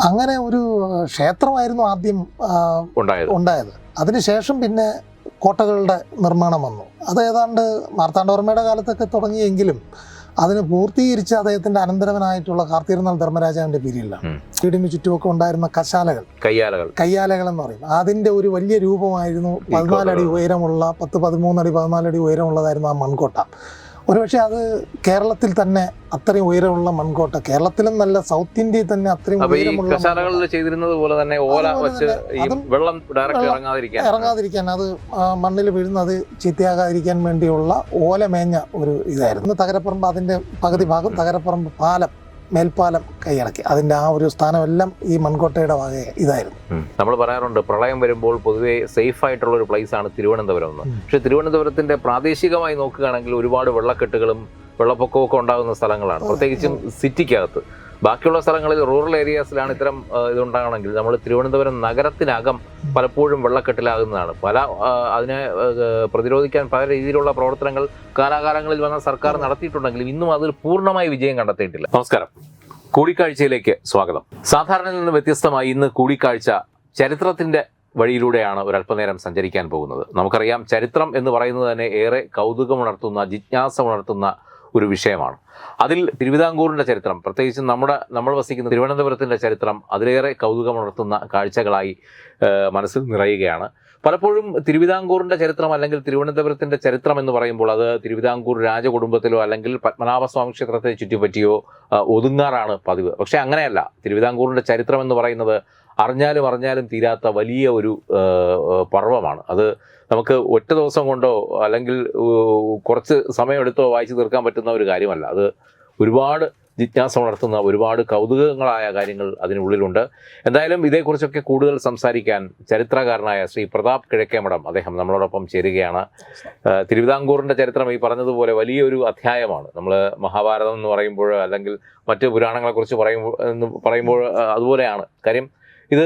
അങ്ങനെ ഒരു ക്ഷേത്രമായിരുന്നു ആദ്യം ഉണ്ടായത്. അതിനുശേഷം പിന്നെ കോട്ടകളുടെ നിർമ്മാണം വന്നു. അത് ഏതാണ്ട് മാർത്താണ്ഡവർമ്മയുടെ കാലത്തൊക്കെ തുടങ്ങിയെങ്കിലും അതിന് പൂർത്തീകരിച്ച അദ്ദേഹത്തിന്റെ അനന്തരവനായിട്ടുള്ള കാർത്തിരുന്നാൾ ധർമ്മരാജാവിന്റെ പീരീഡിലാണ്. വീടിന് ചുറ്റുമൊക്കെ ഉണ്ടായിരുന്ന കശാലകൾ. കയ്യാലകൾ. കയ്യാലകൾ എന്ന് പറയും. അതിന്റെ ഒരു വലിയ രൂപമായിരുന്നു പതിനാലടി ഉയരമുള്ള പത്ത് പതിമൂന്നടി പതിനാലടി ഉയരമുള്ളതായിരുന്നു ആ മൺകോട്ട. ഒരുപക്ഷെ അത് കേരളത്തിൽ തന്നെ അത്രയും ഉയരമുള്ള മൺകോട്ട കേരളത്തിലും നല്ല സൗത്ത് ഇന്ത്യയിൽ തന്നെ അത്രയും ഉയരമുള്ള കശാലകളിൽ ചെയ്തിരുന്നത് പോലെ തന്നെ ഓല വെച്ച് വെള്ളം ഡയറക്റ്റ് ഇറങ്ങാതിരിക്കാൻ. ഇറങ്ങാതിരിക്കാൻ അത് മണ്ണിൽ വീഴുന്നത് ചീത്തയാകാതിരിക്കാൻ വേണ്ടിയുള്ള ഓല മേഞ്ഞ ഒരു ഇതായിരുന്നു. തകരപ്പറമ്പ് അതിന്റെ പകുതി ഭാഗം തകരപ്പറമ്പ് പാലം. മേൽപ്പാലം കൈയടക്കി. അതിന്റെ ആ ഒരു സ്ഥാനമെല്ലാം ഈ മൺകോട്ടയുടെ വക ഇതായിരുന്നു. നമ്മൾ പറയാറുണ്ട് പ്രളയം വരുമ്പോൾ പൊതുവേ സേഫ് ആയിട്ടുള്ള ഒരു പ്ലേസ് ആണ് തിരുവനന്തപുരം എന്ന്. പക്ഷെ തിരുവനന്തപുരത്തിന്റെ പ്രാദേശികമായി നോക്കുകയാണെങ്കിൽ ഒരുപാട് വെള്ളക്കെട്ടുകളും വെള്ളപ്പൊക്കവും ഒക്കെ ഉണ്ടാകുന്ന സ്ഥലങ്ങളാണ്. പ്രത്യേകിച്ചും സിറ്റിക്കകത്ത്. ബാക്കിയുള്ള സ്ഥലങ്ങളിൽ റൂറൽ ഏരിയാസിലാണ് ഇത്തരം ഇതുണ്ടാകണമെങ്കിൽ നമ്മൾ തിരുവനന്തപുരം നഗരത്തിനകം പലപ്പോഴും വെള്ളക്കെട്ടിലാകുന്നതാണ്. പല അതിനെ പ്രതിരോധിക്കാൻ പല രീതിയിലുള്ള പ്രവർത്തനങ്ങൾ കാലാകാലങ്ങളിൽ വന്ന സർക്കാർ നടത്തിയിട്ടുണ്ടെങ്കിലും ഇന്നും അതിൽ പൂർണമായി വിജയം കണ്ടെത്തിയിട്ടില്ല നമസ്കാരം. കൂടിക്കാഴ്ചയിലേക്ക് സ്വാഗതം. സാധാരണയിൽ നിന്ന് വ്യത്യസ്തമായി ഇന്ന് കൂടിക്കാഴ്ച ചരിത്രത്തിന്റെ വഴിയിലൂടെയാണ് ഒരല്പനേരം സഞ്ചരിക്കാൻ പോകുന്നത്. നമുക്കറിയാം ചരിത്രം എന്ന് പറയുന്നത് തന്നെ ഏറെ കൗതുകമുണർത്തുന്ന ജിജ്ഞാസ ഉണർത്തുന്ന ഒരു വിഷയമാണ്. അതിൽ തിരുവിതാംകൂറിന്റെ ചരിത്രം പ്രത്യേകിച്ച് നമ്മുടെ നമ്മൾ വസിക്കുന്ന തിരുവനന്തപുരത്തിന്റെ ചരിത്രം അതിലേറെ കൗതുകമുണർത്തുന്ന കാഴ്ചകളായി മനസ്സിൽ നിറയുകയാണ്. പലപ്പോഴും തിരുവിതാംകൂറിന്റെ ചരിത്രം അല്ലെങ്കിൽ തിരുവനന്തപുരത്തിന്റെ ചരിത്രം എന്ന് പറയുമ്പോൾ അത് തിരുവിതാംകൂർ രാജകുടുംബത്തിലോ അല്ലെങ്കിൽ പത്മനാഭസ്വാമി ക്ഷേത്രത്തെ ചുറ്റിപ്പറ്റിയോ ഒതുങ്ങാറാണ് പതിവ്. പക്ഷേ അങ്ങനെയല്ല. തിരുവിതാംകൂറിന്റെ ചരിത്രം എന്ന് പറയുന്നത് അറിഞ്ഞാലും അറിഞ്ഞാലും തീരാത്ത വലിയ ഒരു പർവമാണ് അത് നമുക്ക് ഒറ്റ ദിവസം കൊണ്ടോ അല്ലെങ്കിൽ കുറച്ച് സമയമെടുത്തോ വായിച്ചു തീർക്കാൻ പറ്റുന്ന ഒരു കാര്യമല്ല. അത് ഒരുപാട് ജിജ്ഞാസ ഉണർത്തുന്ന ഒരുപാട് കൗതുകങ്ങളായ കാര്യങ്ങൾ അതിനുള്ളിലുണ്ട്. എന്തായാലും ഇതേക്കുറിച്ചൊക്കെ കൂടുതൽ സംസാരിക്കാൻ ചരിത്രകാരനായ ശ്രീ പ്രതാപ് കിഴക്കേമഠം അദ്ദേഹം നമ്മളോടൊപ്പം ചേരുകയാണ്. തിരുവിതാംകൂറിന്റെ ചരിത്രം ഈ പറഞ്ഞതുപോലെ വലിയൊരു അധ്യായമാണ്. നമ്മൾ മഹാഭാരതം എന്ന് പറയുമ്പോൾ അല്ലെങ്കിൽ മറ്റ് പുരാണങ്ങളെക്കുറിച്ച് പറയുമ്പോൾ പറയുമ്പോൾ അതുപോലെയാണ്. കാര്യം ഇത്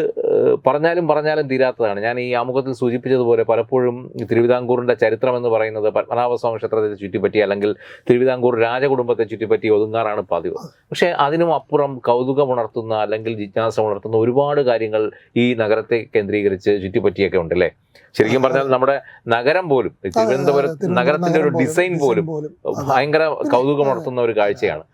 പറഞ്ഞാലും പറഞ്ഞാലും തീരാത്തതാണ്. ഞാൻ ഈ ആമുഖത്തിൽ സൂചിപ്പിച്ചതുപോലെ പലപ്പോഴും തിരുവിതാംകൂറിന്റെ ചരിത്രം എന്ന് പറയുന്നത് പത്മനാഭസ്വാമി ക്ഷേത്രത്തെ ചുറ്റിപ്പറ്റി അല്ലെങ്കിൽ തിരുവിതാംകൂർ രാജകുടുംബത്തെ ചുറ്റിപ്പറ്റി ഒതുങ്ങാറാണ് പതിവ്. പക്ഷേ അതിനും അപ്പുറം കൗതുകമുണർത്തുന്ന അല്ലെങ്കിൽ ജിജ്ഞാസ ഉണർത്തുന്ന ഒരുപാട് കാര്യങ്ങൾ ഈ നഗരത്തെ കേന്ദ്രീകരിച്ച് ചുറ്റിപ്പറ്റിയൊക്കെ ഉണ്ട് അല്ലേ ശരിക്കും പറഞ്ഞാൽ നമ്മുടെ നഗരം പോലും തിരുവനന്തപുരം നഗരത്തിന്റെ ഒരു ഡിസൈൻ പോലും. ഭയങ്കര കൗതുകമുണർത്തുന്ന ഒരു കാഴ്ചയാണ്.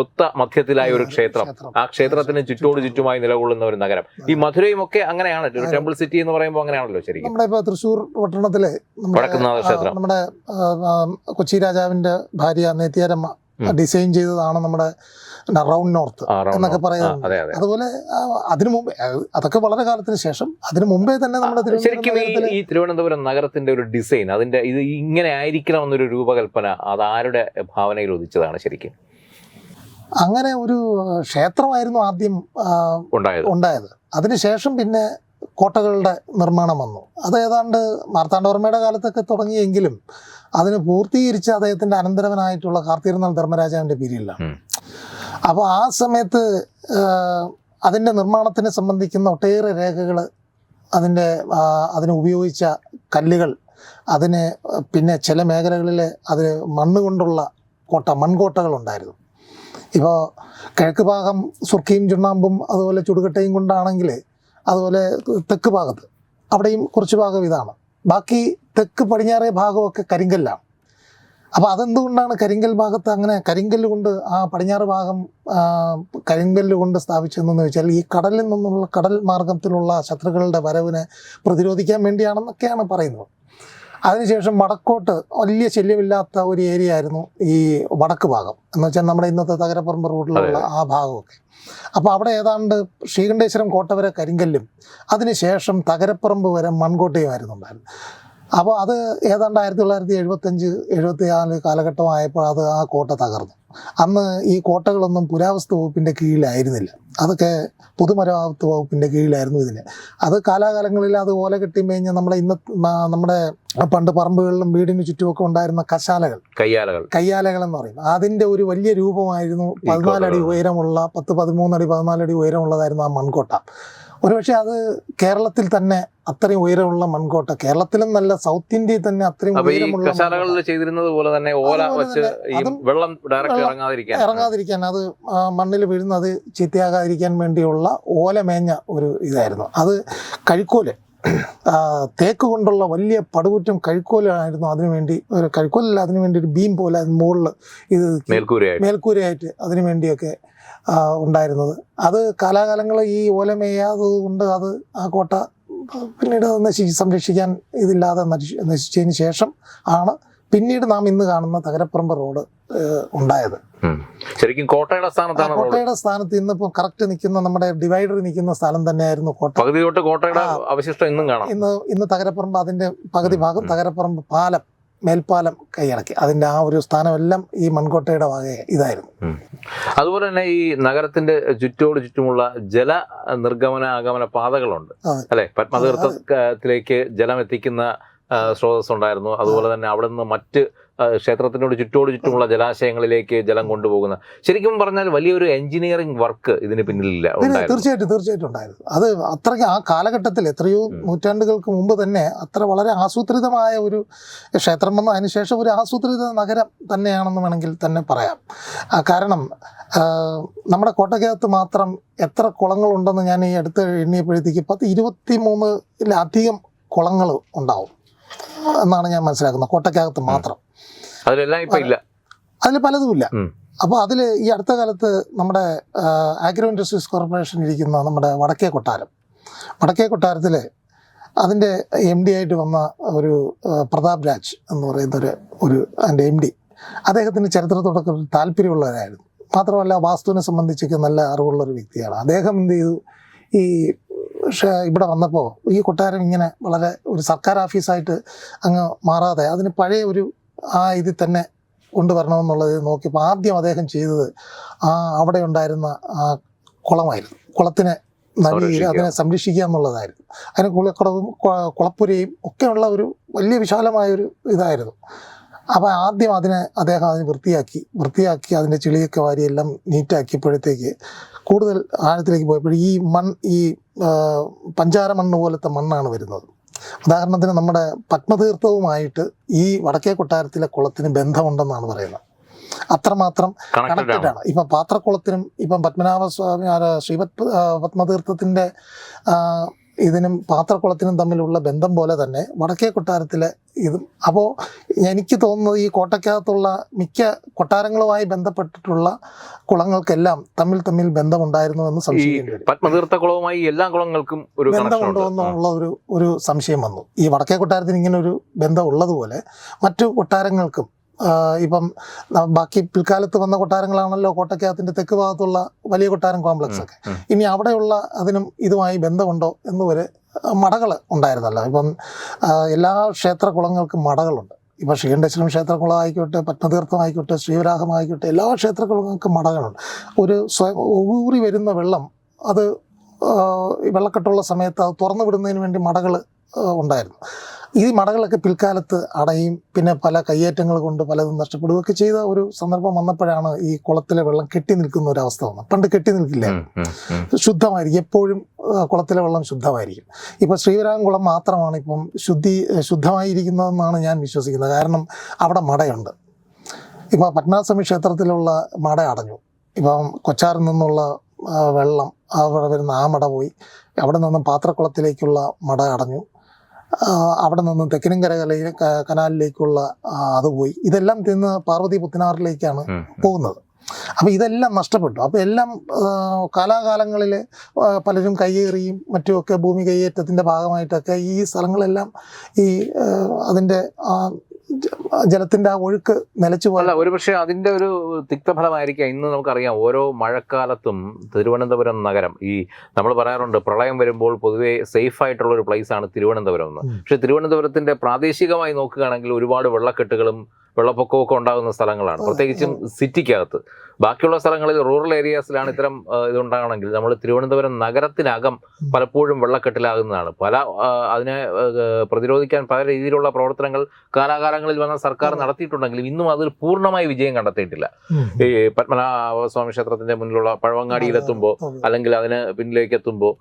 ഒത്ത മധ്യത്തിലായ ഒരു ക്ഷേത്രം. ആ ക്ഷേത്രത്തിന് ചുറ്റോട് ചുറ്റുമായി നിലകൊള്ളുന്ന ഒരു നഗരം. ഈ മധുരയും ഒക്കെ അങ്ങനെയാണ്. ടെമ്പിൾ സിറ്റി എന്ന് പറയുമ്പോൾ അങ്ങനെയാണല്ലോ ശരിക്കും. നമ്മുടെ ഇപ്പൊ തൃശ്ശൂർ പട്ടണത്തിലെ വടക്കുന്നാഥ ക്ഷേത്രം. നമ്മുടെ കൊച്ചി രാജാവിന്റെ ഭാര്യ നെത്തിയാരമ്മ ഡിസൈൻ ചെയ്തതാണ് നമ്മുടെ റൗണ്ട് നോർത്ത് എന്നൊക്കെ പറയുന്നത്. അതെ അതെ. അതുപോലെ അതിനു മുമ്പേ അതൊക്കെ വളരെ കാലത്തിന് ശേഷം അതിനു മുമ്പേ തന്നെ നമ്മുടെ ശരിക്കും ഈ തിരുവനന്തപുരം നഗരത്തിന്റെ ഒരു ഡിസൈൻ അതിന്റെ ഇത് ഇങ്ങനെ ആയിരിക്കണം എന്നൊരു രൂപകൽപ്പന അത് ആരുടെ ഭാവനയിൽ ഉദിച്ചതാണ് ശരിക്കും? അങ്ങനെ ഒരു ക്ഷേത്രമായിരുന്നു ആദ്യം ഉണ്ടായത്. ഉണ്ടായത്. അതിനുശേഷം പിന്നെ കോട്ടകളുടെ നിർമ്മാണം വന്നു. അത് ഏതാണ്ട് മാർത്താണ്ഡവർമ്മയുടെ കാലത്തൊക്കെ തുടങ്ങിയെങ്കിലും അതിന് പൂർത്തീകരിച്ച അദ്ദേഹത്തിന്റെ അനന്തരവനായിട്ടുള്ള കാർത്തിരുന്നാൾ ധർമ്മരാജാവിന്റെ പീരീഡിലാണ് ഉം. അപ്പോൾ ആ സമയത്ത് അതിന്റെ അതിന്റെ നിർമ്മാണത്തിനെ സംബന്ധിക്കുന്ന ഒട്ടേറെ രേഖകൾ അതിന്റെ അതിന് ഉപയോഗിച്ച കല്ലുകൾ അതിന് പിന്നെ ചില മേഖലകളിൽ അതിന് മണ്ണ് കൊണ്ടുള്ള കോട്ട മൺകോട്ടകളുണ്ടായിരുന്നു. ഇപ്പോൾ കിഴക്ക് ഭാഗം സുർക്കിയും ചുണ്ണാമ്പും അതുപോലെ ചുടുകട്ടയും കൊണ്ടാണെങ്കിൽ അതുപോലെ തെക്ക് ഭാഗത്ത് അവിടെയും കുറച്ച് ഭാഗം ഇതാണ്. ബാക്കി തെക്ക് പടിഞ്ഞാറേ ഭാഗമൊക്കെ കരിങ്കല്ലാണ്. അപ്പോൾ അതെന്തുകൊണ്ടാണ് കരിങ്കൽ ഭാഗത്ത് അങ്ങനെ കരിങ്കല്ല് കൊണ്ട് ആ പടിഞ്ഞാറ് ഭാഗം കരിങ്കല്ല് കൊണ്ട് സ്ഥാപിച്ചതെന്ന് വെച്ചാൽ ഈ കടലിൽ നിന്നുള്ള കടൽ മാർഗത്തിലുള്ള ശത്രുക്കളുടെ വരവിനെ പ്രതിരോധിക്കാൻ വേണ്ടിയാണെന്നൊക്കെയാണ് പറയുന്നത്. അതിനുശേഷം വടക്കോട്ട് വലിയ ശല്യമില്ലാത്ത ഒരു ഏരിയ ആയിരുന്നു ഈ വടക്ക് ഭാഗം. എന്ന് വെച്ചാൽ നമ്മുടെ ഇന്നത്തെ തകരപ്പറമ്പ് റോഡിലുള്ള ആ ഭാഗമൊക്കെ. അപ്പോൾ അവിടെ ഏതാണ്ട് ശ്രീകണ്ഠേശ്വരം കോട്ട വരെ കരിങ്കല്ലും അതിനുശേഷം തകരപ്പറമ്പ് വരെ മൺകോട്ടയുമായിരുന്നു ഉണ്ടായിരുന്നത്. അപ്പോൾ അത് ഏതാണ്ട് ആയിരത്തി തൊള്ളായിരത്തി എഴുപത്തഞ്ച് എഴുപത്തി നാല് കാലഘട്ടമായപ്പോൾ അത് ആ കോട്ട തകർന്നു. അന്ന് ഈ കോട്ടകളൊന്നും പുരാവസ്തു വകുപ്പിന്റെ കീഴിലായിരുന്നില്ല. അതൊക്കെ പൊതുമരാമത്ത് വകുപ്പിന്റെ കീഴിലായിരുന്നു ഇതിന്. അത് കാലാകാലങ്ങളിൽ അത് ഓല കെട്ടി കഴിഞ്ഞാൽ നമ്മുടെ ഇന്ന നമ്മുടെ പണ്ട് പറമ്പുകളിലും വീടിന് ചുറ്റുമൊക്കെ ഉണ്ടായിരുന്ന കശാലകൾ. കയ്യാലകൾ. കയ്യാലകൾ എന്ന് പറയും. അതിന്റെ ഒരു വലിയ രൂപമായിരുന്നു പതിനാലടി. ഉയരമുള്ള പത്ത് പതിമൂന്നടി പതിനാലടി ഉയരമുള്ളതായിരുന്നു ആ മൺകോട്ട. ഒരുപക്ഷെ അത് കേരളത്തിൽ തന്നെ അത്രയും ഉയരമുള്ള മൺകോട്ട. കേരളത്തിലും നല്ല സൗത്ത് ഇന്ത്യയിൽ തന്നെ അത്രയും ഉയരമുള്ള ചെയ്തിരുന്നത് പോലെ തന്നെ ഓല വെച്ച് വെള്ളം ഡയറക്റ്റ് ഇറങ്ങാതിരിക്കാൻ. ഇറങ്ങാതിരിക്കാൻ. അത് മണ്ണിൽ വീഴുന്നത് ചീത്തയാകാതിരിക്കാൻ വേണ്ടിയുള്ള ഓല മേഞ്ഞ ഒരു ഇതായിരുന്നു. അത് കഴിക്കോൽ തേക്ക് കൊണ്ടുള്ള വലിയ പടുകുറ്റം കഴിക്കോലായിരുന്നു അതിനുവേണ്ടി ഒരു കഴിക്കോലല്ല അതിനുവേണ്ടി ഒരു ബീം പോലെ മുകളിൽ ഇത് മേൽക്കൂരയായിട്ട്. അതിനുവേണ്ടിയൊക്കെ അതിനു വേണ്ടിയൊക്കെ ആ, ഉണ്ടായിരുന്നത്. അത് കാലാകാലങ്ങൾ ഈ ഓല മേയാതെ കൊണ്ട് അത് ആ കോട്ട പിന്നീട് നശിച്ച് നശി സംരക്ഷിക്കാൻ ഇതില്ലാതെ നശി- നശിച്ചതിന് ശേഷം ആണ് പിന്നീട് നാം ഇന്ന് കാണുന്ന തകരപ്പറമ്പ് റോഡ് ഉണ്ടായത്. ശരിക്കും കോട്ടയുടെ സ്ഥാനത്താണ് കോട്ടയുടെ സ്ഥാനത്ത് ഇന്നിപ്പോൾ കറക്റ്റ് നിൽക്കുന്ന നമ്മുടെ ഡിവൈഡർ നിൽക്കുന്ന സ്ഥലം തന്നെയായിരുന്നു കോട്ട. പകുതി തൊട്ട് കോട്ടയുടെ അവശിഷ്ടം ഇന്നും കാണാം. ഇന്ന് ഇന്ന് തകരപ്പറമ്പ് അതിന്റെ പകുതി ഭാഗം തകരപ്പറമ്പ് പാലം. മേൽപ്പാലം കൈയടക്കി. അതിന്റെ ആ ഒരു സ്ഥാനമെല്ലാം ഈ മൺകോട്ടയുടെ വക ഇതായിരുന്നു. അതുപോലെ തന്നെ ഈ നഗരത്തിന്റെ ചുറ്റോട് ചുറ്റുമുള്ള ജല നിർഗമന ആഗമന പാതകളുണ്ട്. അല്ലെ? പത്മതീർത്ഥത്തിലേക്ക് ജലം എത്തിക്കുന്ന സ്രോതസ് ഉണ്ടായിരുന്നു. അതുപോലെ തന്നെ അവിടെ നിന്ന് മറ്റ് ക്ഷേത്രത്തിനോട് ചുറ്റോട് ചുറ്റുമുള്ള ജലാശയങ്ങളിലേക്ക് ജലം കൊണ്ടുപോകുന്ന. ശരിക്കും പറഞ്ഞാൽ വലിയൊരു എഞ്ചിനീയറിംഗ് വർക്ക് ഇതിന് പിന്നിലില്ല തീർച്ചയായിട്ടും തീർച്ചയായിട്ടും ഉണ്ടായിരുന്നു. അത് അത്രയ്ക്ക് ആ കാലഘട്ടത്തിൽ എത്രയോ നൂറ്റാണ്ടുകൾക്ക് മുമ്പ് തന്നെ അത്ര വളരെ ആസൂത്രിതമായ ഒരു ക്ഷേത്രം വന്ന അതിനുശേഷം ഒരു ആസൂത്രിത നഗരം തന്നെയാണെന്ന് വേണമെങ്കിൽ തന്നെ പറയാം. കാരണം നമ്മുടെ കോട്ടയ്ക്കകത്ത് മാത്രം എത്ര കുളങ്ങളുണ്ടെന്ന് ഞാൻ ഈ അടുത്ത് എണ്ണിയപ്പോഴത്തേക്ക് പത്ത് ഇരുപത്തി മൂന്നിലധികം കുളങ്ങൾ ഉണ്ടാവും. എന്നാണ് ഞാൻ മനസ്സിലാക്കുന്നത്. കോട്ടയ്ക്കകത്ത് മാത്രം. അതിലെല്ലാം ഇപ്പം ഇല്ല. അതിൽ പലതുമില്ല. അപ്പോൾ അതിൽ ഈ അടുത്ത കാലത്ത് നമ്മുടെ ആഗ്രോ ഇൻഡസ്ട്രീസ് കോർപ്പറേഷൻ ഇരിക്കുന്ന നമ്മുടെ വടക്കേ കൊട്ടാരം. വടക്കേ കൊട്ടാരത്തിൽ അതിന്റെ എം ഡി ആയിട്ട് വന്ന ഒരു പ്രതാപ് രാജ് എന്ന് പറയുന്ന ഒരു ഒരു അതിന്റെ എം ഡി അദ്ദേഹത്തിന് ചരിത്രത്തോടൊക്കെ ഒരു താല്പര്യമുള്ളവരായിരുന്നു. മാത്രമല്ല വാസ്തുവിനെ സംബന്ധിച്ചൊക്കെ നല്ല അറിവുള്ള ഒരു വ്യക്തിയാണ്. അദ്ദേഹം എന്ത് ചെയ്തു? ഈ ഷ- ഇവിടെ വന്നപ്പോൾ ഈ കൊട്ടാരം ഇങ്ങനെ വളരെ ഒരു സർക്കാർ ഓഫീസായിട്ട് അങ്ങ് മാറാതെ അതിന് പഴയ ഒരു ആ ഇതിൽ തന്നെ കൊണ്ടുവരണമെന്നുള്ളത് നോക്കിയപ്പോൾ ആദ്യം അദ്ദേഹം ചെയ്തത് ആ അവിടെ ഉണ്ടായിരുന്ന ആ കുളമായിരുന്നു. കുളത്തിനെ നവീ അതിനെ സംരക്ഷിക്കുക എന്നുള്ളതായിരുന്നു. അതിന് കുളക്കുളവും കുള- കുളപ്പുരയും ഒക്കെയുള്ള ഒരു വലിയ വിശാലമായ ഒരു ഇതായിരുന്നു. അപ്പോൾ ആദ്യം അതിനെ അദ്ദേഹം അതിന് വൃത്തിയാക്കി വൃത്തിയാക്കി അതിന്റെ ചെളിയൊക്കെ വാരിയെല്ലാം നീറ്റാക്കിയപ്പോഴത്തേക്ക് കൂടുതൽ ആഴത്തിലേക്ക് പോയപ്പോൾ ഈ മൺ ഈ പഞ്ചാര മണ്ണ് പോലത്തെ മണ്ണാണ് വരുന്നത്. ഉദാഹരണത്തിന് നമ്മുടെ പത്മതീർത്ഥവുമായിട്ട് ഈ വടക്കേ കൊട്ടാരത്തിലെ കുളത്തിന് ബന്ധമുണ്ടെന്നാണ് പറയുന്നത്. അത്രമാത്രം കണക്റ്റഡ് ആണ്. കണക്റ്റഡ് ആണ്. ഇപ്പം പാത്രക്കുളത്തിനും ഇപ്പം പത്മനാഭ സ്വാമി ശ്രീപത് പത്മതീർത്ഥത്തിന്റെ ഇതിനും പാത്രക്കുളത്തിനും തമ്മിലുള്ള ബന്ധം പോലെ തന്നെ വടക്കേ കൊട്ടാരത്തിലെ ഇതും. അപ്പോൾ എനിക്ക് തോന്നുന്നത് ഈ കോട്ടയ്ക്കകത്തുള്ള മിക്ക കൊട്ടാരങ്ങളുമായി ബന്ധപ്പെട്ടിട്ടുള്ള കുളങ്ങൾക്കെല്ലാം തമ്മിൽ തമ്മിൽ ബന്ധമുണ്ടായിരുന്നു എന്ന് പത്മതീർത്ഥ കുളവുമായി എല്ലാ കുളങ്ങൾക്കും ഒരു ബന്ധമുണ്ടോ. എന്നുള്ള ഒരു ഒരു സംശയം വന്നു. ഈ വടക്കേ കൊട്ടാരത്തിന് ഇങ്ങനെ ഒരു ബന്ധം ഉള്ളതുപോലെ മറ്റു കൊട്ടാരങ്ങൾക്കും ഇപ്പം ബാക്കി പിൽക്കാലത്ത് വന്ന കൊട്ടാരങ്ങളാണല്ലോ കോട്ടയ്ക്കകത്തിന്റെ തെക്ക് ഭാഗത്തുള്ള വലിയ കൊട്ടാരം കോംപ്ലക്സ് ഒക്കെ ഇനി അവിടെയുള്ള അതിനും ഇതുമായി ബന്ധമുണ്ടോ എന്ന് വരെ മടകൾ ഉണ്ടായിരുന്നല്ലോ. ഇപ്പം എല്ലാ ക്ഷേത്ര കുളങ്ങൾക്കും മടകളുണ്ട്. ഇപ്പം ശ്രീകണ്ഠേശ്വരം ക്ഷേത്രകുളം ആയിക്കോട്ടെ പത്മതീർത്ഥം ആയിക്കോട്ടെ ശ്രീവരാഹം ആയിക്കോട്ടെ എല്ലാ ക്ഷേത്രകുളങ്ങൾക്കും മടകളുണ്ട്. ഒരു സ്വയം ഊറി വരുന്ന വെള്ളം അത് വെള്ളക്കെട്ടുള്ള സമയത്ത് അത് തുറന്നു വിടുന്നതിന് വേണ്ടി മടകൾ ഉണ്ടായിരുന്നു. ഈ മടകളൊക്കെ പിൽക്കാലത്ത് അടയും പിന്നെ പല കയ്യേറ്റങ്ങൾ കൊണ്ട് പലതും നഷ്ടപ്പെടുകയൊക്കെ ചെയ്ത ഒരു സന്ദർഭം വന്നപ്പോഴാണ് ഈ കുളത്തിലെ വെള്ളം കെട്ടി നിൽക്കുന്ന ഒരു അവസ്ഥ വന്നത്. പണ്ട് കെട്ടി നിൽക്കില്ല. ശുദ്ധമായിരിക്കും. എപ്പോഴും കുളത്തിലെ വെള്ളം ശുദ്ധമായിരിക്കും. ഇപ്പം ശ്രീവരാകുളം മാത്രമാണ് ഇപ്പം ശുദ്ധി ശുദ്ധമായിരിക്കുന്നതെന്നാണ് ഞാൻ വിശ്വസിക്കുന്നത്. കാരണം അവിടെ മടയുണ്ട്. ഇപ്പം പത്മനാഭസ്വാമി ക്ഷേത്രത്തിലുള്ള മട അടഞ്ഞു. ഇപ്പം കൊച്ചാറിൽ നിന്നുള്ള വെള്ളം അവിടെ വരുന്ന ആ മട പോയി. അവിടെ നിന്നും പാത്രക്കുളത്തിലേക്കുള്ള മട അടഞ്ഞു. അവിടെ നിന്ന് തെക്കനും കരകലയിൽ കനാലിലേക്കുള്ള അത് പോയി. ഇതെല്ലാം തിന്ന് പാർവതി പുത്തനാറിലേക്കാണ്. പോകുന്നത്. അപ്പോൾ ഇതെല്ലാം നഷ്ടപ്പെട്ടു. അപ്പോൾ എല്ലാം കാലാകാലങ്ങളിൽ പലരും കയ്യേറിയും മറ്റുമൊക്കെ ഭൂമി കയ്യേറ്റത്തിന്റെ ഭാഗമായിട്ടൊക്കെ ഈ സ്ഥലങ്ങളെല്ലാം ഈ അതിന്റെ അതിന്റെ ആ ജ- ജലത്തിന്റെ ആ ഒഴുക്ക് നിലച്ചു അല്ല ഒരു ഒരുപക്ഷെ അതിന്റെ ഒരു തിക്തഫലമായിരിക്കാം. ഇന്ന് നമുക്കറിയാം ഓരോ മഴക്കാലത്തും തിരുവനന്തപുരം നഗരം ഈ നമ്മൾ പറയാറുണ്ട് പ്രളയം വരുമ്പോൾ പൊതുവേ സേഫ് ആയിട്ടുള്ള ഒരു പ്ലേസ് ആണ് തിരുവനന്തപുരം എന്ന്. പക്ഷെ തിരുവനന്തപുരത്തിന്റെ പ്രാദേശികമായി നോക്കുകയാണെങ്കിൽ ഒരുപാട് വെള്ളക്കെട്ടുകളും വെള്ളപ്പൊക്കവും ഒക്കെ ഉണ്ടാകുന്ന സ്ഥലങ്ങളാണ്. പ്രത്യേകിച്ചും സിറ്റിക്കകത്ത് ബാക്കിയുള്ള സ്ഥലങ്ങളിൽ റൂറൽ ഏരിയാസിലാണ് ഇത്തരം ഇതുണ്ടാകണമെങ്കിൽ നമ്മൾ തിരുവനന്തപുരം നഗരത്തിനകം പലപ്പോഴും വെള്ളക്കെട്ടിലാകുന്നതാണ്. പല അതിനെ പ്രതിരോധിക്കാൻ പല രീതിയിലുള്ള പ്രവർത്തനങ്ങൾ കാലാകാലങ്ങളിൽ വന്ന സർക്കാർ നടത്തിയിട്ടുണ്ടെങ്കിലും ഇന്നും അതിൽ പൂർണമായി വിജയം കണ്ടെത്തിയിട്ടില്ല. ഈ പത്മനാഭ സ്വാമി ക്ഷേത്രത്തിന്റെ മുന്നിലുള്ള പഴവങ്ങാടിയിലെത്തുമ്പോൾ. അല്ലെങ്കിൽ അതിന് പിന്നിലേക്ക് എത്തുമ്പോൾ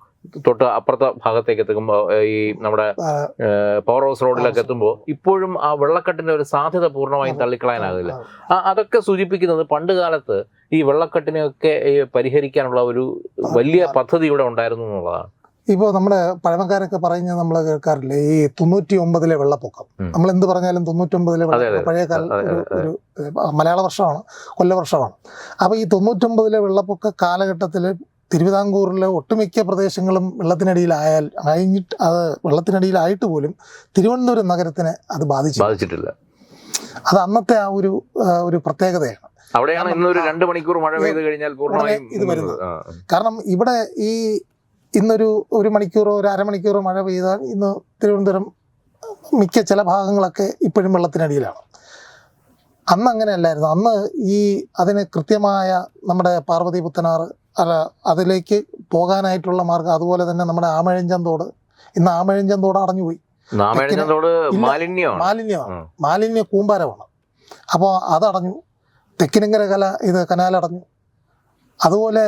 തൊട്ട് അപ്പുറത്തെ ഭാഗത്തേക്ക് എത്തുമ്പോൾ ഈ നമ്മുടെ പവർ ഹൗസ് റോഡിലൊക്കെ എത്തുമ്പോൾ ഇപ്പോഴും ആ വെള്ളക്കെട്ടിന്റെ ഒരു സാധ്യത പൂർണമായും തള്ളിക്കളയാനാകില്ല. അതൊക്കെ സൂചിപ്പിക്കുന്നത് പണ്ട് കാലത്ത് ഈ വെള്ളക്കെട്ടിനെയൊക്കെ പരിഹരിക്കാനുള്ള ഒരു വലിയ പദ്ധതി ഇവിടെ ഉണ്ടായിരുന്നു എന്നുള്ളതാണ്. ഇപ്പോൾ നമ്മുടെ പഴമക്കാരൊക്കെ പറഞ്ഞ് നമ്മൾ കേൾക്കാറില്ലേ ഈ തൊണ്ണൂറ്റി ഒമ്പതിലെ വെള്ളപ്പൊക്കം. നമ്മൾ എന്ത് പറഞ്ഞാലും അതെ. വെള്ളപ്പൊക്കം പഴയ കാല ഒരു മലയാള വർഷമാണ് കൊല്ലവർഷമാണ്. അപ്പോൾ ഈ തൊണ്ണൂറ്റൊമ്പതിലെ വെള്ളപ്പൊക്ക കാലഘട്ടത്തിൽ തിരുവിതാംകൂറിലെ ഒട്ടുമിക്ക പ്രദേശങ്ങളും വെള്ളത്തിനടിയിലായാൽ കഴിഞ്ഞിട്ട് അത് വെള്ളത്തിനടിയിലായിട്ട് പോലും തിരുവനന്തപുരം നഗരത്തിനെ അത് ബാധിച്ചു ബാധിച്ചിട്ടില്ല. അത് അന്നത്തെ ആ ഒരു ആ, ഒരു പ്രത്യേകതയാണ്. അവിടെയാണ് ഇന്നൊരു രണ്ട് മണിക്കൂർ മഴ പെയ്ത് കഴിഞ്ഞാൽ പൂർണമായും ഇത് വരുന്നത്. കാരണം ഇവിടെ ഈ ഇന്നൊരു ഒരു മണിക്കൂറോ ഒരു അരമണിക്കൂറോ മഴ പെയ്താൽ ഇന്ന് തിരുവനന്തപുരം മിക്ക ചില ഭാഗങ്ങളൊക്കെ ഇപ്പോഴും വെള്ളത്തിനടിയിലാണ്. അന്ന് അങ്ങനെ അല്ലായിരുന്നു അന്ന് ഈ അതിന് കൃത്യമായ നമ്മുടെ പാർവതി പുത്തനാറ് അല്ല അതിലേക്ക് പോകാനായിട്ടുള്ള മാർഗം അതുപോലെ തന്നെ നമ്മുടെ ആമഴഞ്ചന്തോട് ഇന്ന് ആമഴഞ്ചന്തോട് അടഞ്ഞുപോയി. മാലിന്യമാണ്. മാലിന്യ കൂമ്പാരമാണ്. അപ്പോൾ അതടഞ്ഞു. തെക്കിനിങ്കര കല ഇത് കനാലടഞ്ഞു. അതുപോലെ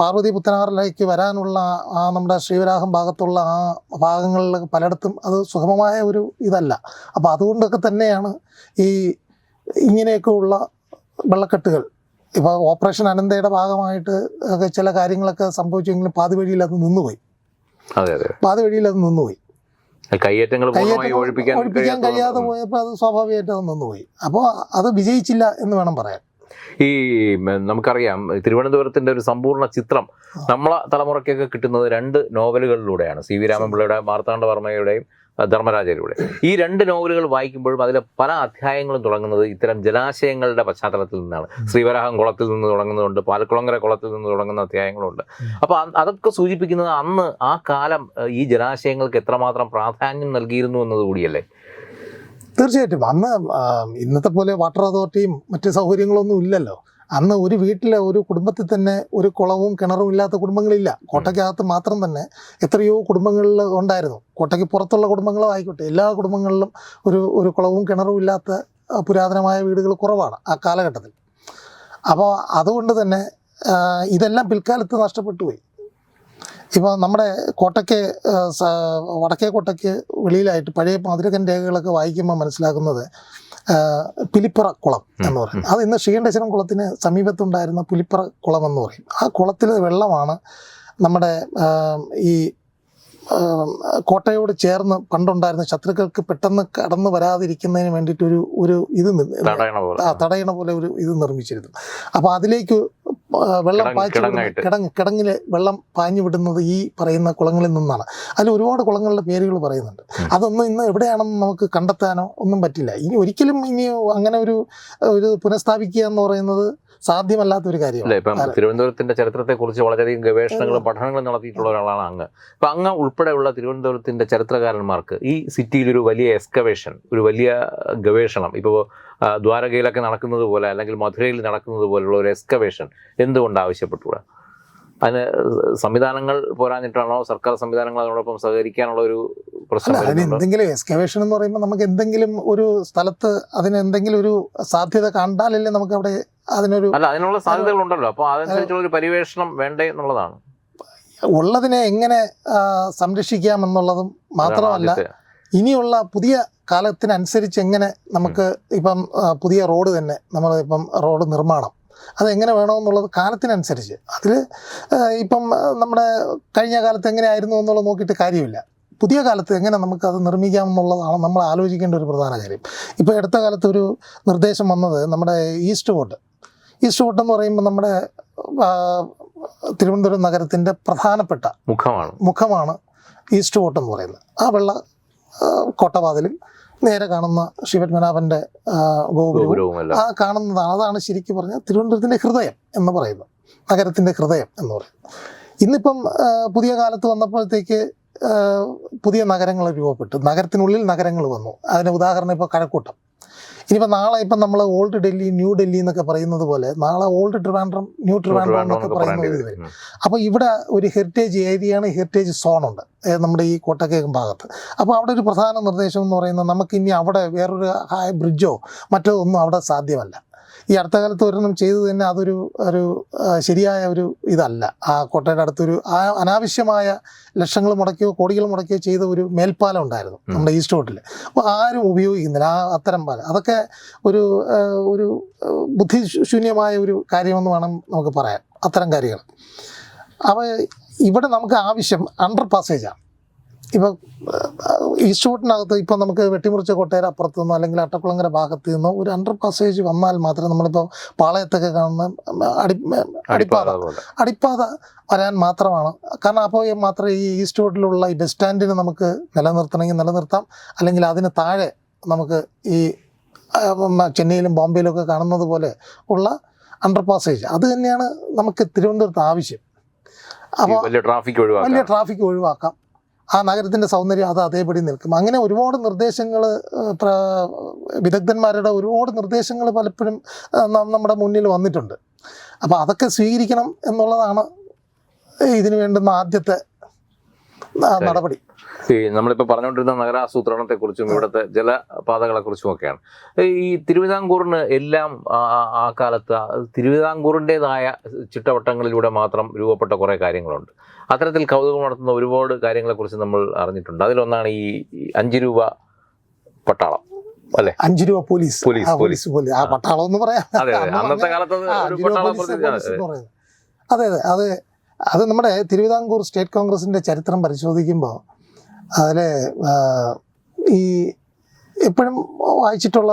പാർവതി പുത്തനാറിലേക്ക് വരാനുള്ള ആ നമ്മുടെ ശ്രീവരാഹം ഭാഗത്തുള്ള ആ ഭാഗങ്ങളിൽ പലയിടത്തും അത് സുഗമമായ ഒരു ഇതല്ല. അപ്പോൾ അതുകൊണ്ടൊക്കെ തന്നെയാണ് ഈ ഇങ്ങനെയൊക്കെ ഉള്ള വെള്ളക്കെട്ടുകൾ. ഇപ്പോൾ ഓപ്പറേഷൻ അനന്തയുടെ ഭാഗമായിട്ട് ഒക്കെ ചില കാര്യങ്ങളൊക്കെ സംഭവിച്ചെങ്കിലും പാതി വഴിയിൽ അത് നിന്നുപോയി. പാതി വഴിയിൽ അത് നിന്നുപോയി. കയ്യേറ്റങ്ങൾ ഒഴിപ്പിക്കാൻ ഒഴിപ്പിക്കാൻ കഴിയാതെ പോയപ്പോൾ അത് സ്വാഭാവികമായിട്ട് അത് നിന്നുപോയി. അപ്പോൾ അത് വിജയിച്ചില്ല എന്ന് വേണം പറയാൻ. ഈ നമുക്കറിയാം തിരുവനന്തപുരത്തിന്റെ ഒരു സമ്പൂർണ ചിത്രം നമ്മളെ തലമുറയ്ക്കൊക്കെ കിട്ടുന്നത് രണ്ട് നോവലുകളിലൂടെയാണ്. സി വി രാമൻപിള്ളയുടെ മാർത്താണ്ഡവർമ്മയുടെയും അഹ് ധർമ്മരാജയുടെ ഈ രണ്ട് നോവലുകൾ വായിക്കുമ്പോഴും അതിലെ പല അധ്യായങ്ങളും തുടങ്ങുന്നത് ഇത്തരം ജലാശയങ്ങളുടെ പശ്ചാത്തലത്തിൽ നിന്നാണ്. ശ്രീവരാഹം കുളത്തിൽ നിന്ന് തുടങ്ങുന്നതുണ്ട് പാലക്കുളങ്ങര കുളത്തിൽ നിന്ന് തുടങ്ങുന്ന അധ്യായങ്ങളുണ്ട്. അപ്പോൾ അതൊക്കെ സൂചിപ്പിക്കുന്നത് അന്ന് ആ കാലം ഈ ജലാശയങ്ങൾക്ക് എത്രമാത്രം പ്രാധാന്യം നൽകിയിരുന്നു എന്നത് കൂടിയല്ലേ? തീർച്ചയായിട്ടും. അന്ന് ഇന്നത്തെ പോലെ വാട്ടർ അതോറിറ്റിയും മറ്റ് സൗകര്യങ്ങളൊന്നും ഇല്ലല്ലോ. അന്ന് ഒരു വീട്ടിലെ ഒരു കുടുംബത്തിൽ തന്നെ ഒരു കുളവും കിണറും ഇല്ലാത്ത കുടുംബങ്ങളില്ല. കോട്ടയ്ക്കകത്ത് മാത്രം തന്നെ എത്രയോ കുടുംബങ്ങളിൽ ഉണ്ടായിരുന്നു. കോട്ടയ്ക്ക് പുറത്തുള്ള കുടുംബങ്ങളും ആയിക്കോട്ടെ എല്ലാ കുടുംബങ്ങളിലും ഒരു ഒരു കുളവും കിണറും ഇല്ലാത്ത പുരാതനമായ വീടുകൾ കുറവാണ് ആ കാലഘട്ടത്തിൽ. അപ്പോൾ അതുകൊണ്ട് തന്നെ ഇതെല്ലാം പിൽക്കാലത്ത് നഷ്ടപ്പെട്ടു പോയി. ഇപ്പോൾ നമ്മുടെ കോട്ടയ്ക്ക് വടക്കേ കോട്ടയ്ക്ക് വെളിയിലായിട്ട് പഴയ മധുരകൻ രേഖകളൊക്കെ വായിക്കുമ്പോൾ മനസ്സിലാക്കുന്നത് പുലിപ്പറ കുളം എന്ന് പറയും. അത് ഇന്ന് ശ്രീകണ്ഠേശ്വരം കുളത്തിന് സമീപത്തുണ്ടായിരുന്ന പുലിപ്പറ കുളം എന്ന് പറയും. ആ കുളത്തിലെ വെള്ളമാണ് നമ്മുടെ ഈ കോട്ടയോട് ചേർന്ന് പണ്ടുണ്ടായിരുന്ന ശത്രുക്കൾക്ക് പെട്ടെന്ന് കടന്നു വരാതിരിക്കുന്നതിന് വേണ്ടിയിട്ട് ഒരു ഒരു ഇത് ആ തടയണ പോലെ ഒരു ഇത് നിർമ്മിച്ചിരുന്നു. അപ്പോൾ അതിലേക്ക് വെള്ളം പാய்ச்சி കിടങ്ങ് കിടങ്ങിൽ വെള്ളം പാഞ്ഞു വിടുന്നത് ഈ പറയുന്ന കുളങ്ങളിൽ നിന്നാണ്. അതിൽ ഒരുപാട് കുളങ്ങളുടെ പേരുകൾ പറയുന്നുണ്ട്. അതൊന്നും ഇന്ന് എവിടെയാണെന്ന് നമുക്ക് കണ്ടെത്താനോ ഒന്നും പറ്റില്ല. ഇനി ഒരിക്കലും ഇനി അങ്ങനെ ഒരു ഒരു പുനഃസ്ഥാപിക്കുക എന്ന് പറയുന്നത് സാധ്യമല്ലാത്ത ഒരു അല്ല കാര്യമാണ് ഇപ്പം തിരുവനന്തപുരത്തിന്റെ ചരിത്രത്തെ കുറിച്ച് വളരെയധികം ഗവേഷണങ്ങളും പഠനങ്ങളും നടത്തിയിട്ടുള്ള ഒരാളാണ് അങ്ങ്. അപ്പൊ അങ്ങ് ഉൾപ്പെടെയുള്ള തിരുവനന്തപുരത്തിന്റെ ചരിത്രകാരന്മാർക്ക് ഈ സിറ്റിയിൽ ഒരു വലിയ എക്സ്കവേഷൻ ഒരു വലിയ ഗവേഷണം ഇപ്പോൾ ദ്വാരകയിലൊക്കെ നടക്കുന്നത് പോലെ അല്ലെങ്കിൽ മധുരയിൽ നടക്കുന്നത് പോലുള്ള ഒരു എക്സ്കവേഷൻ എന്തുകൊണ്ട് ആവശ്യപ്പെട്ടുകൂടാ? അതിന് സംവിധാനങ്ങൾ പോരാഞ്ഞിട്ടാണോ സർക്കാർ സംവിധാനങ്ങൾ അതിനോടൊപ്പം സഹകരിക്കാനുള്ള ഒരു പ്രശ്നം അതിന് എന്തെങ്കിലും എക്സ്കവേഷൻ എന്ന് പറയുമ്പോൾ നമുക്ക് എന്തെങ്കിലും ഒരു സ്ഥലത്ത് അതിന് എന്തെങ്കിലും ഒരു സാധ്യത കണ്ടാലല്ലേ നമുക്ക് അവിടെ അതിനൊരു അല്ല അതിനുള്ള സാധ്യതകൾ ഉണ്ടല്ലോ അപ്പോൾ അതനുസരിച്ചുള്ള ഒരു പരിവേഷണം വേണ്ടേ എന്നുള്ളതാണ്. ഉള്ളതിനെ എങ്ങനെ സംരക്ഷിക്കാമെന്നുള്ളതും സംരക്ഷിക്കാം എന്നുള്ളതും മാത്രമല്ല ഇനിയുള്ള പുതിയ കാലത്തിനനുസരിച്ച് എങ്ങനെ നമുക്ക് ഇപ്പം പുതിയ റോഡ് തന്നെ നമ്മൾ ഇപ്പം റോഡ് നിർമ്മാണം. അതെങ്ങനെ വേണമെന്നുള്ളത് കാലത്തിനനുസരിച്ച്. അതിൽ ഇപ്പം നമ്മുടെ കഴിഞ്ഞ കാലത്ത് എങ്ങനെയായിരുന്നു എന്നുള്ളത് നോക്കിയിട്ട് കാര്യമില്ല. പുതിയ കാലത്ത് എങ്ങനെ നമുക്ക് അത് നിർമ്മിക്കാം എന്നുള്ളതാണ് നമ്മൾ ആലോചിക്കേണ്ട ഒരു പ്രധാന കാര്യം. ഇപ്പോൾ അടുത്ത കാലത്ത് ഒരു നിർദ്ദേശം വന്നത് നമ്മുടെ ഈസ്റ്റ് ഫോർട്ട്. ഈസ്റ്റ് ഫോർട്ട് എന്ന് പറയുമ്പോൾ നമ്മുടെ തിരുവനന്തപുരം നഗരത്തിന്റെ പ്രധാനപ്പെട്ട മുഖമാണ്. മുഖമാണ് ഈസ്റ്റ് ഫോർട്ട് എന്ന് പറയുന്നത്. ആ വെള്ള കോട്ടവാതിലും നേരെ കാണുന്ന ശിവത്മനാഭന്റെ ഗോപുരവും ആ കാണുന്നതാണ്. അതാണ് ശരിക്കും പറഞ്ഞാൽ തിരുവനന്തപുരത്തിന്റെ ഹൃദയം എന്ന് പറയുന്നത്. നഗരത്തിന്റെ ഹൃദയം എന്ന് പറയുന്നത്. ഇന്നിപ്പം പുതിയ കാലത്ത് വന്നപ്പോഴത്തേക്ക് പുതിയ നഗരങ്ങൾ രൂപപ്പെട്ടു. നഗരത്തിനുള്ളിൽ നഗരങ്ങൾ വന്നു. അതിന് ഉദാഹരണം ഇപ്പോൾ കഴക്കൂട്ടം. ഇനിയിപ്പോൾ നാളെ ഇപ്പം നമ്മൾ ഓൾഡ് ഡൽഹി ന്യൂ ഡൽഹി എന്നൊക്കെ പറയുന്നത് പോലെ നാളെ ഓൾഡ് ട്രിവാൻഡ്രം ന്യൂ ട്രിവാൻഡ്രം എന്നൊക്കെ പറയുന്നത് ഇത് വരും. അപ്പോൾ ഇവിടെ ഒരു ഹെറിറ്റേജ് ഏരിയയാണ് ഹെറിറ്റേജ് സോണുണ്ട് നമ്മുടെ ഈ കോട്ടക്കേക്കും ഭാഗത്ത്. അപ്പോൾ അവിടെ ഒരു പ്രധാന നിർദ്ദേശം എന്ന് പറയുന്നത് നമുക്ക് ഇനി അവിടെ വേറൊരു ബ്രിഡ്ജോ മറ്റോ ഒന്നും അവിടെ സാധ്യമല്ല. ഈ അടുത്ത കാലത്ത് ഒരെണ്ണം ചെയ്തു തന്നെ അതൊരു ഒരു ശരിയായ ഒരു ഇതല്ല. ആ കോട്ടയുടെ അടുത്തൊരു ആ അനാവശ്യമായ ലക്ഷങ്ങൾ മുടക്കിയോ കോടികൾ മുടക്കിയോ ചെയ്ത ഒരു മേൽപ്പാലം ഉണ്ടായിരുന്നു നമ്മുടെ ഈസ്റ്റ് റോട്ടിൽ. അപ്പോൾ ആരും ഉപയോഗിക്കുന്നില്ല. ആ അത്തരം പാലം. അതൊക്കെ ഒരു ഒരു ബുദ്ധിശൂന്യമായ ഒരു കാര്യമെന്ന് വേണം നമുക്ക് പറയാം അത്തരം കാര്യങ്ങൾ. അപ്പോൾ ഇവിടെ നമുക്ക് ആവശ്യം അണ്ടർ പാസേജാണ് ഇപ്പം ഈസ്റ്റ് റോഡിനകത്ത് ഇപ്പം നമുക്ക് വെട്ടിമുറിച്ച കൊട്ടേര അപ്പുറത്തു നിന്നോ അല്ലെങ്കിൽ അട്ടക്കുളങ്ങര ഭാഗത്ത് നിന്നോ ഒരു അണ്ടർ പാസേജ് വന്നാൽ മാത്രം നമ്മളിപ്പോൾ പാളയത്തൊക്കെ കാണുന്ന അടി അടിപ്പാത അടിപ്പാത വരാൻ മാത്രമാണ്. കാരണം അപ്പോൾ മാത്രം ഈ ഈസ്റ്റ് റോഡിലുള്ള ഈ ബസ് സ്റ്റാൻഡിന് നമുക്ക് നിലനിർത്തണമെങ്കിൽ നിലനിർത്താം. അല്ലെങ്കിൽ അതിന് താഴെ നമുക്ക് ഈ ചെന്നൈയിലും ബോംബെയിലും ഒക്കെ കാണുന്നത് പോലെ ഉള്ള അണ്ടർ പാസേജ്. അത് തന്നെയാണ് നമുക്ക് തിരുവനന്തപുരത്ത് ആവശ്യം. അപ്പോൾ വലിയ ട്രാഫിക് ഒഴിവാക്കാം. ആ നഗരത്തിന്റെ സൗന്ദര്യം അത് അതേപടി നിൽക്കും. അങ്ങനെ ഒരുപാട് നിർദ്ദേശങ്ങൾ വിദഗ്ധന്മാരുടെ ഒരുപാട് നിർദ്ദേശങ്ങൾ പലപ്പോഴും നമ്മുടെ മുന്നിൽ വന്നിട്ടുണ്ട്. അപ്പോൾ അതൊക്കെ സ്വീകരിക്കണം എന്നുള്ളതാണ് ഇതിനു വേണ്ടുന്ന ആദ്യത്തെ നടപടി. ഈ നമ്മളിപ്പോൾ പറഞ്ഞുകൊണ്ടിരുന്ന നഗരാസൂത്രണത്തെക്കുറിച്ചും ഇവിടുത്തെ ജലപാതകളെ കുറിച്ചും ഒക്കെയാണ് ഈ തിരുവിതാംകൂറിന് എല്ലാം ആ- കാലത്ത് തിരുവിതാംകൂറിന്റെതായ ചിട്ടവട്ടങ്ങളിലൂടെ മാത്രം രൂപപ്പെട്ട കുറേ കാര്യങ്ങളുണ്ട്. അത്തരത്തിൽ കൗതുകം നടത്തുന്ന ഒരുപാട് കാര്യങ്ങളെക്കുറിച്ച് നമ്മൾ അറിഞ്ഞിട്ടുണ്ട്. അതിലൊന്നാണ് ഈ അഞ്ച് രൂപ പട്ടാളം അല്ലേ? അഞ്ച് രൂപ പോലീസ്. Police, police. പോലീസ് ആ പട്ടാളം എന്ന് പറയാം. അതെ അതെ. അന്ന് അന്നത്തെ കാലത്ത് അത്. അതെ. അതെ അത് നമ്മുടെ തിരുവിതാംകൂർ സ്റ്റേറ്റ് കോൺഗ്രസിന്റെ ചരിത്രം പരിശോധിക്കുമ്പോൾ അതിൽ ഈ എപ്പോഴും വായിച്ചിട്ടുള്ള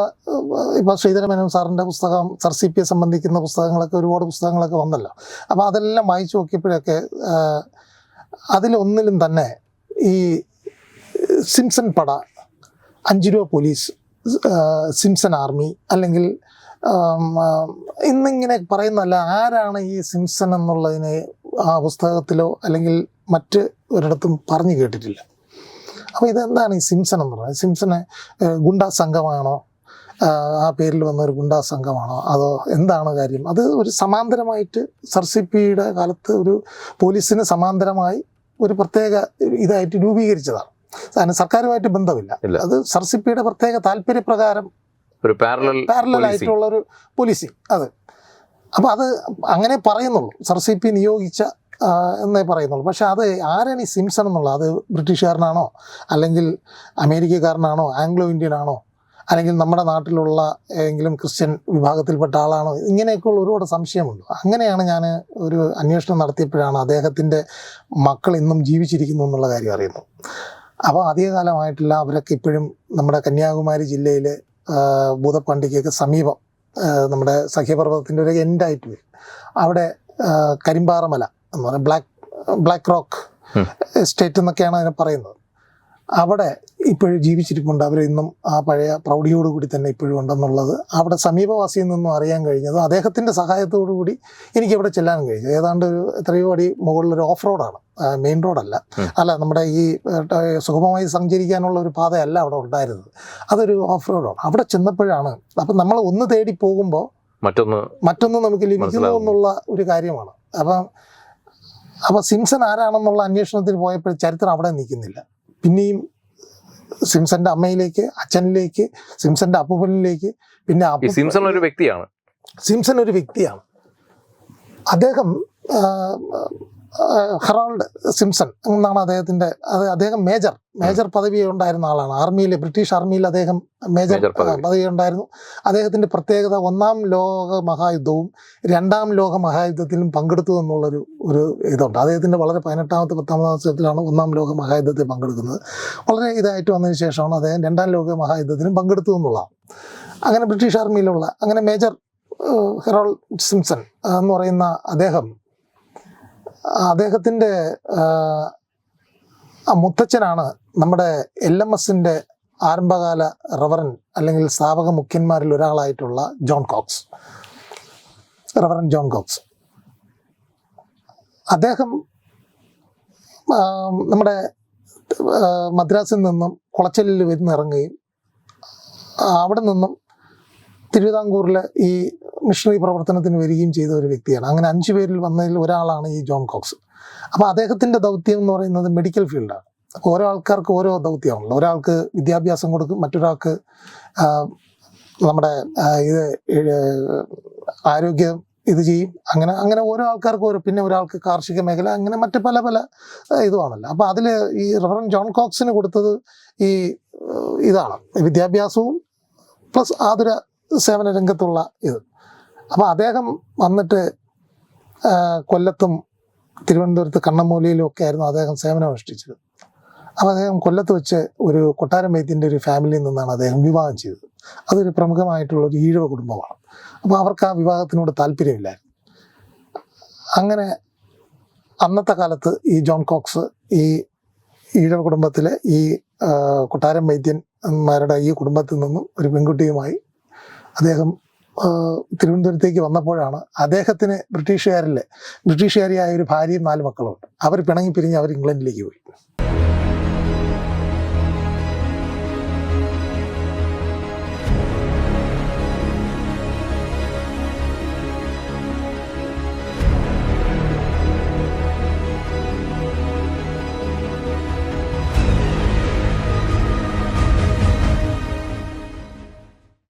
ഇപ്പോൾ ശ്രീധരമേനോൻ സാറിന്റെ പുസ്തകം സർ സി പിയെ സംബന്ധിക്കുന്ന പുസ്തകങ്ങളൊക്കെ ഒരുപാട് പുസ്തകങ്ങളൊക്കെ വന്നല്ലോ. അപ്പോൾ അതെല്ലാം വായിച്ചു നോക്കിയപ്പോഴൊക്കെ അതിലൊന്നിലും തന്നെ ഈ സിംസൺ പട അഞ്ച് രൂപ പോലീസ് സിംസൺ ആർമി അല്ലെങ്കിൽ ഇന്നിങ്ങനെ പറയുന്നല്ല ആരാണ് ഈ സിംസൺ എന്നുള്ളതിനെ ആ പുസ്തകത്തിലോ അല്ലെങ്കിൽ മറ്റ് ഒരിടത്തും പറഞ്ഞു കേട്ടിട്ടില്ല. അപ്പോൾ ഇതെന്താണ് ഈ സിംസൺ എന്ന് പറയുന്നത്? സിംസണ് ഗുണ്ടാ സംഘമാണോ? ആ പേരിൽ വന്ന ഒരു ഗുണ്ടാ സംഘമാണോ? അതോ എന്താണ് കാര്യം? അത് ഒരു സമാന്തരമായിട്ട് സർസിപ്പിയുടെ കാലത്ത് ഒരു പോലീസിന് സമാന്തരമായി ഒരു പ്രത്യേക ഇതായിട്ട് രൂപീകരിച്ചതാണ്. അതിന് സർക്കാരുമായിട്ട് ബന്ധമില്ല. അത് സർസിപ്പിയുടെ പ്രത്യേക താല്പര്യപ്രകാരം പാരലൽ ആയിട്ടുള്ള ഒരു പോലീസിങ്. അത്. അപ്പോൾ അത് അങ്ങനെ പറയുന്നുള്ളൂ. സർ സി പി നിയോഗിച്ച എന്നേ പറയുന്നുള്ളൂ. പക്ഷെ അത് ആരാണ് ഈ സിംസൺ എന്നുള്ളത്? അത് ബ്രിട്ടീഷുകാരനാണോ? അല്ലെങ്കിൽ അമേരിക്കക്കാരനാണോ? ആംഗ്ലോ ഇന്ത്യൻ ആണോ അല്ലെങ്കിൽ നമ്മുടെ നാട്ടിലുള്ള ഏതെങ്കിലും ക്രിസ്ത്യൻ വിഭാഗത്തിൽപ്പെട്ട ആളാണോ? ഇങ്ങനെയൊക്കെയുള്ള ഒരുപാട് സംശയമുണ്ട്. അങ്ങനെയാണ് ഞാൻ ഒരു അന്വേഷണം നടത്തിയപ്പോഴാണ് അദ്ദേഹത്തിന്റെ മക്കൾ ഇന്നും ജീവിച്ചിരിക്കുന്നു എന്നുള്ള കാര്യം അറിയുന്നത്. അപ്പോൾ അധികകാലമായിട്ടില്ല. അവരൊക്കെ ഇപ്പോഴും നമ്മുടെ കന്യാകുമാരി ജില്ലയിലെ ഭൂതപ്പണ്ടിക്കൊക്കെ സമീപം നമ്മുടെ സഖ്യപർവതത്തിന്റെ ഒരു എൻഡായിട്ട് വരും അവിടെ കരിമ്പാറമല എന്ന് പറയുന്നത് ബ്ലാക്ക് ബ്ലാക്ക് റോക്ക്. എസ്റ്റേറ്റ് എന്നൊക്കെയാണ് അതിനെ പറയുന്നത് അവിടെ ഇപ്പോഴും ജീവിച്ചിരിപ്പുണ്ട്. അവരെ ഇന്നും ആ പഴയ പ്രൗഢിയോടുകൂടി തന്നെ ഇപ്പോഴും ഉണ്ടെന്നുള്ളത് അവിടെ സമീപവാസിയിൽ നിന്നും അറിയാൻ കഴിഞ്ഞത് അദ്ദേഹത്തിന്റെ സഹായത്തോടു കൂടി എനിക്ക് അവിടെ ചെല്ലാൻ കഴിഞ്ഞു. ഏതാണ്ട് ഒരു എത്രയോ അടി മുകളിലൊരു ഓഫ് റോഡാണ് മെയിൻ റോഡല്ല. അല്ല. നമ്മുടെ ഈ സുഗമമായി സഞ്ചരിക്കാനുള്ള ഒരു പാതയല്ല അവിടെ ഉണ്ടായിരുന്നത്. അതൊരു ഓഫ് റോഡാണ് അവിടെ ചെന്നപ്പോഴാണ് അപ്പം നമ്മൾ ഒന്ന് തേടി പോകുമ്പോൾ മറ്റൊന്ന് മറ്റൊന്ന് നമുക്ക് ലഭിക്കുന്നു എന്നുള്ള ഒരു കാര്യമാണ്. അപ്പം അപ്പം സിംസൺ ആരാണെന്നുള്ള അന്വേഷണത്തിന് പോയപ്പോൾ ചരിത്രം അവിടെ നിൽക്കുന്നില്ല. പിന്നെയും സിംസന്റെ അമ്മയിലേക്ക് അച്ഛനിലേക്ക് സിംസന്റെ അപ്പൂപ്പനിലേക്ക് പിന്നെ സിംസൺ ഒരു വ്യക്തിയാണ്. സിംസൺ ഒരു വ്യക്തിയാണ്. അദ്ദേഹം ഹെറാൾഡ് സിംസൺ എന്നാണ് അദ്ദേഹത്തിന്റെ അത് അദ്ദേഹം മേജർ മേജർ പദവി ഉണ്ടായിരുന്ന ആളാണ്. ആർമിയിൽ ബ്രിട്ടീഷ് ആർമിയിൽ അദ്ദേഹം മേജർ പദവി. ഉണ്ടായിരുന്നു. അദ്ദേഹത്തിന്റെ പ്രത്യേകത ഒന്നാം ലോക മഹായുദ്ധവും രണ്ടാം ലോക മഹായുദ്ധത്തിലും പങ്കെടുത്തു എന്നുള്ളൊരു ഒരു ഇതുണ്ട്. അദ്ദേഹത്തിന്റെ വളരെ പതിനെട്ടാമത്തെ പത്താമത്തെ വർഷത്തിലാണ് ഒന്നാം ലോക മഹായുദ്ധത്തിൽ പങ്കെടുക്കുന്നത്. വളരെ ഇതായിട്ട് വന്നതിന് ശേഷമാണ് അദ്ദേഹം രണ്ടാം ലോക മഹായുദ്ധത്തിലും പങ്കെടുത്തു എന്നുള്ളതാണ്. അങ്ങനെ ബ്രിട്ടീഷ് ആർമിയിലുള്ള അങ്ങനെ മേജർ ഹെറോൾഡ് സിംസൺ എന്ന് പറയുന്ന അദ്ദേഹം അദ്ദേഹത്തിന്റെ മുത്തച്ഛനാണ് നമ്മുടെ എൽ എം എസിന്റെ ആരംഭകാല റവറൻ അല്ലെങ്കിൽ സ്ഥാപക മുഖ്യന്മാരിൽ ഒരാളായിട്ടുള്ള John Cox. Reverend John Cox. അദ്ദേഹം നമ്മുടെ മദ്രാസിൽ നിന്നും കുളച്ചലിൽ വന്നിറങ്ങുകയും അവിടെ നിന്നും തിരുവിതാംകൂറിലെ ഈ മിഷണറി പ്രവർത്തനത്തിന് വരികയും ചെയ്ത ഒരു വ്യക്തിയാണ്. അങ്ങനെ അഞ്ചു പേരിൽ വന്നതിൽ ഒരാളാണ് ഈ ജോൺ കോക്സ്. അപ്പോൾ അദ്ദേഹത്തിന്റെ ദൗത്യം എന്ന് പറയുന്നത് മെഡിക്കൽ ഫീൽഡാണ്. അപ്പോൾ ഓരോ ആൾക്കാർക്ക് ഓരോ ദൗത്യമാണല്ലോ ഒരാൾക്ക് വിദ്യാഭ്യാസം കൊടുക്കും മറ്റൊരാൾക്ക് നമ്മുടെ ഇത് ആരോഗ്യം ഇത് ചെയ്യും. അങ്ങനെ അങ്ങനെ ഓരോ ആൾക്കാർക്കും ഓരോ പിന്നെ ഒരാൾക്ക് കാർഷിക മേഖല അങ്ങനെ മറ്റ് പല പല ഇതുമാണല്ലോ അപ്പോൾ അതിൽ ഈ റവറൻ ജോൺ കോക്സിന് കൊടുത്തത് ഈ ഇതാണ്. വിദ്യാഭ്യാസവും പ്ലസ് ആതുര സേവന രംഗത്തുള്ള ഇത്. അപ്പോൾ അദ്ദേഹം വന്നിട്ട് കൊല്ലത്തും തിരുവനന്തപുരത്ത് കണ്ണമൂലിയിലും ഒക്കെ ആയിരുന്നു അദ്ദേഹം സേവനം അനുഷ്ഠിച്ചത്. അപ്പോൾ അദ്ദേഹം കൊല്ലത്ത് വെച്ച് ഒരു കൊട്ടാരം വൈദ്യന്റെ ഒരു ഫാമിലിയിൽ നിന്നാണ് അദ്ദേഹം വിവാഹം ചെയ്തത്. അതൊരു പ്രമുഖമായിട്ടുള്ള ഒരു ഈഴവ കുടുംബമാണ്. അപ്പോൾ അവർക്ക് ആ വിവാഹത്തിനോട് താല്പര്യമില്ലായിരുന്നു. അങ്ങനെ അന്നത്തെ കാലത്ത് ഈ ജോൺ കോക്സ് ഈ ഈഴവ കുടുംബത്തിലെ ഈ കൊട്ടാരം വൈദ്യന്മാരുടെ ഈ കുടുംബത്തിൽ നിന്നും ഒരു പെൺകുട്ടിയുമായി അദ്ദേഹം തിരുവനന്തപുരത്തേക്ക് വന്നപ്പോഴാണ് അദ്ദേഹത്തിന് ബ്രിട്ടീഷുകാരിലെ ബ്രിട്ടീഷുകാരിയായ ഒരു ഭാര്യയും നാല് മക്കളും ഉണ്ട് അവർ പിണങ്ങി പിരിഞ്ഞ് അവർ ഇംഗ്ലണ്ടിലേക്ക് പോയി.